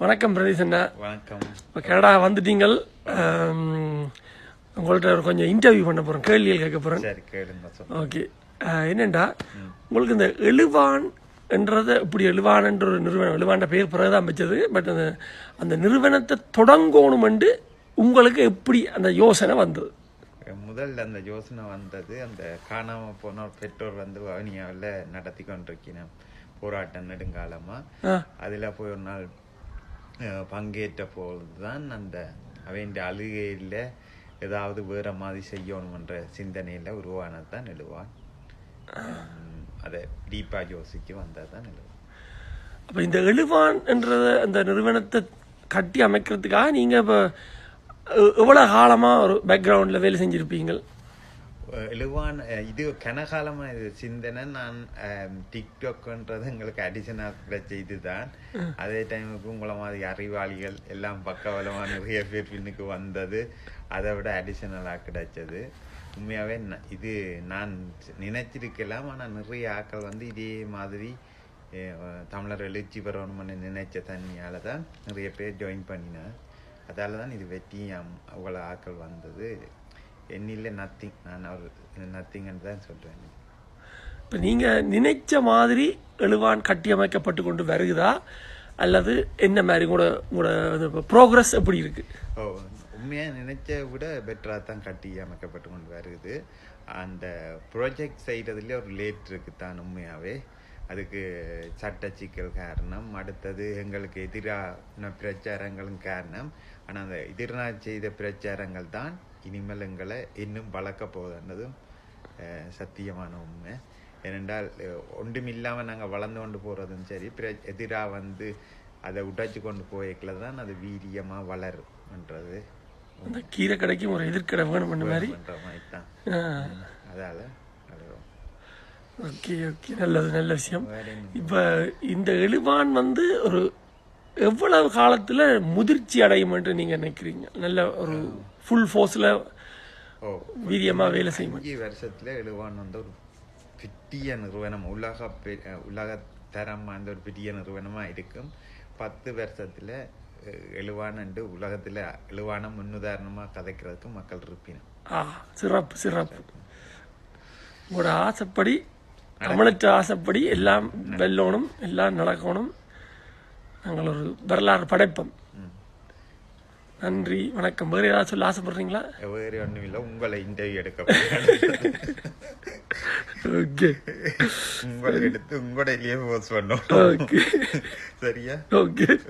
வணக்கம் பிரதீஷ் அண்ணா. வணக்கம். இப்போ கனடா வந்துட்டீங்கள். ஒரு கொஞ்சம் இன்டர்வியூ பண்ண போகிறேன் கேள்விகள் கேட்க போகிறேன் சரி கேளுங்க சொல்லுங்க ஓகே என்னண்டா உங்களுக்கு இந்த எழுவான் என்றதை இப்படி எழுவான்ன்ற ஒரு நிறுவனம் எழுவான்ற பேர் பிறகுதான் வச்சது பட் அந்த அந்த நிறுவனத்தை தொடங்கணுமெண்டு உங்களுக்கு எப்படி அந்த யோசனை வந்தது? முதல்ல அந்த யோசனை வந்தது அந்த காணாம போன பெற்றோர் வந்து வவுனியாவில் நடத்தி கொண்டிருக்கிறேன் போராட்டம் நெடுங்காலமா. ஆ. அதுல போய் ஒரு நாள் பங்கேற்ற பங்கேற்ற பொழுதுதான் அந்த அவன் அழுகையில் ஏதாவது வேறு மாதிரி செய்யணுன்ற சிந்தனையில் உருவானது தான் எழுவான் அதை டீப்பாக யோசிச்சு வந்தால் தான் எழுவான் அப்போ இந்த எழுவான் என்றத அந்த நிறுவனத்தை கட்டி அமைக்கிறதுக்காக நீங்கள் இப்போ எவ்வளோ காலமாக ஒரு பேக்ரவுண்டில் வேலை செஞ்சுருப்பீங்கள்? எழுவான் இது கனகாலமா இது சிந்தனை நான் டிக்டாக்ன்றது எங்களுக்கு அடிஷனாக கிடைச்ச இதுதான் அதே டைமுக்கு உங்களை மாதிரி அறிவாளிகள் எல்லாம் பக்கபலமா நிறைய பேர் பின்னுக்கு வந்தது அதை விட அடிஷனலாக கிடைச்சது உண்மையாவே ந- இது நான் நினைச்சிருக்கலாம் ஆனா நிறைய ஆட்கள் வந்து இதே மாதிரி தமிழர் எழுச்சி பெறணும்னு நினைச்ச தன்மையால தான் நிறைய பேர் ஜாயின் பண்ணினார் அதால தான் இது வெற்றியாம் அவ்வளோ ஆட்கள் வந்தது என்னில் நத்திங் நான் அவர் நத்திங்னு தான் சொல்றேன். இப்போ நீங்கள் நினைச்ச மாதிரி எழுவான் கட்டி அமைக்கப்பட்டு கொண்டு வருகுதா அல்லது என்ன மாதிரி கூட உங்களோட ப்ரோக்ரஸ் எப்படி இருக்கு? ஓ உண்மையாக நினைச்ச விட பெட்டராக தான் கட்டி அமைக்கப்பட்டு கொண்டு வருது. அந்த ப்ராஜெக்ட் செய்கிறதுல ஒரு லேட் இருக்கு தான் உண்மையாகவே அதுக்கு சட்ட சிக்கல் காரணம். அடுத்தது எங்களுக்கு எதிரான பிரச்சாரங்களும் காரணம். ஆனால் அந்த எதிராக செய்த பிரச்சாரங்கள் தான் இனிமேல் எங்களை இன்னும் வளர்க்க போகுதுன்றதும் சத்தியமான உண்மை. ஏனென்றால் ஒன்றுமில்லாமல் நாங்கள் வளர்ந்து கொண்டு போகிறதும் சரி எதிராக வந்து அதை உடைச்சு கொண்டு போய்க்கல தான் அது வீரியமாக வளரும்ன்றது. கீரை கடைக்கும் ஒரு எதிர்க்கடை வேணும் மாதிரி. தான். அதால அது ஓகே ஓகே. நல்லது நல்ல விஷயம்? இப்போ இந்த எழுவான் வந்து ஒரு எவ்வளவு காலத்தில் முதிர்ச்சி அடையும் என்று நீங்கள் நினைக்கிறீங்க? நல்ல ஒரு ஃபுல் ஃபோர்ஸில் வீரியமாக வேலை செய்யும். அஞ்சு வருஷத்துல எழுவான் வந்து ஒரு பெரிய நிறுவனம் உலக உலக தரம் வாய்ந்த ஒரு பெரிய நிறுவனமா இருக்கும். பத்து வருஷத்துல அஹ், எழுவான் என்று உலகத்துல எழுவான முன்னுதாரணமா கதைக்கிறதுக்கு மக்கள் இருப்பினும் ஆ சிறப்பு சிறப்பு. உங்களோட ஆசைப்படி தமிழற்ற ஆசைப்படி எல்லாம் வெல்லணும் எல்லாம் நடக்கணும். நாங்கள் ஒரு வரலாறு படைப்போம். நன்றி வணக்கம். வேறு ஏதாவது சொல்ல ஆசைப்படுறீங்களா? வேறு ஒன்றும் இல்லை உங்களை இன்டர்வியூ எடுக்க. ஓகே. உங்களை எடுத்து உங்களோட போஸ்ட் பண்ணோம். ஓகே. சரியா? ஓகே.